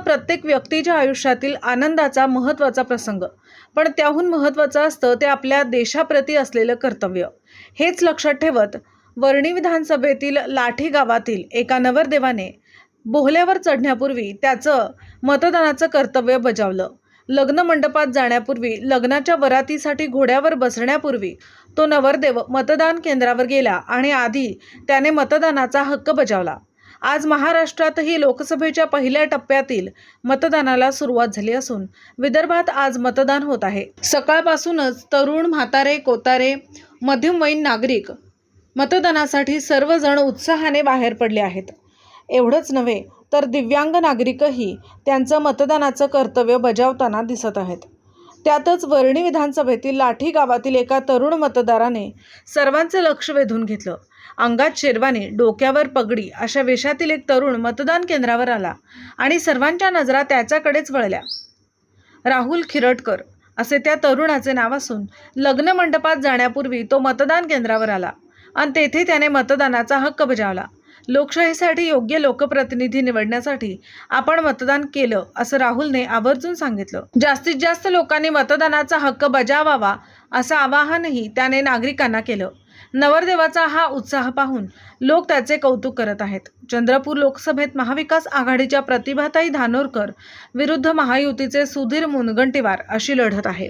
प्रत्येक व्यक्तीच्या आयुष्यातील आनंदाचा महत्त्वाचा प्रसंग. पण त्याहून महत्त्वाचं असतं ते आपल्या देशाप्रती असलेलं कर्तव्य. हेच लक्षात ठेवत वर्णी विधानसभेतील लाठी गावातील एका नवरदेवाने बोहल्यावर चढण्यापूर्वी त्याचं मतदानाचं कर्तव्य बजावलं. लग्न मंडपात जाण्यापूर्वी लग्नाच्या वरातीसाठी घोड्यावर बसण्यापूर्वी तो नवरदेव मतदान केंद्रावर गेला आणि आधी त्याने मतदानाचा हक्क बजावला. आज महाराष्ट्रातही लोकसभेच्या पहिल्या टप्प्यातील मतदानाला सुरुवात झाली असून विदर्भात आज मतदान होत आहे. सकाळपासूनच तरुण म्हातारे कोतारे मध्यमवयीन नागरिक मतदानासाठी सर्वजण उत्साहाने बाहेर पडले आहेत. एवढंच नव्हे तर दिव्यांग नागरिकही त्यांचं मतदानाचं कर्तव्य बजावताना दिसत आहेत. त्यातच वर्णी विधानसभेतील लाठी गावातील एका तरुण मतदाराने सर्वांचं लक्ष वेधून घेतलं. अंगात शेरवानी डोक्यावर पगडी अशा वेशातील एक तरुण मतदान केंद्रावर आला आणि सर्वांच्या नजरा त्याच्याकडेच वळल्या. राहुल खिरटकर असे त्या तरुणाचे नाव असून लग्न मंडपात जाण्यापूर्वी तो मतदान केंद्रावर आला आणि तेथे त्याने मतदानाचा हक्क बजावला. लोकशाहीसाठी योग्य लोकप्रतिनिधी निवडण्यासाठी आपण मतदान केलं असं राहुलने आवर्जून सांगितलं. जास्तीत जास्त लोकांनी मतदानाचा हक्क बजावावा असं आवाहनही त्याने नागरिकांना केलं. नवरदेवाचा हा उत्साह पाहून लोक त्याचे कौतुक करत आहेत. चंद्रपूर लोकसभेत महाविकास आघाडीच्या प्रतिभाताई धानोरकर विरुद्ध महायुतीचे सुधीर मुनगंटीवार अशी लढत आहे.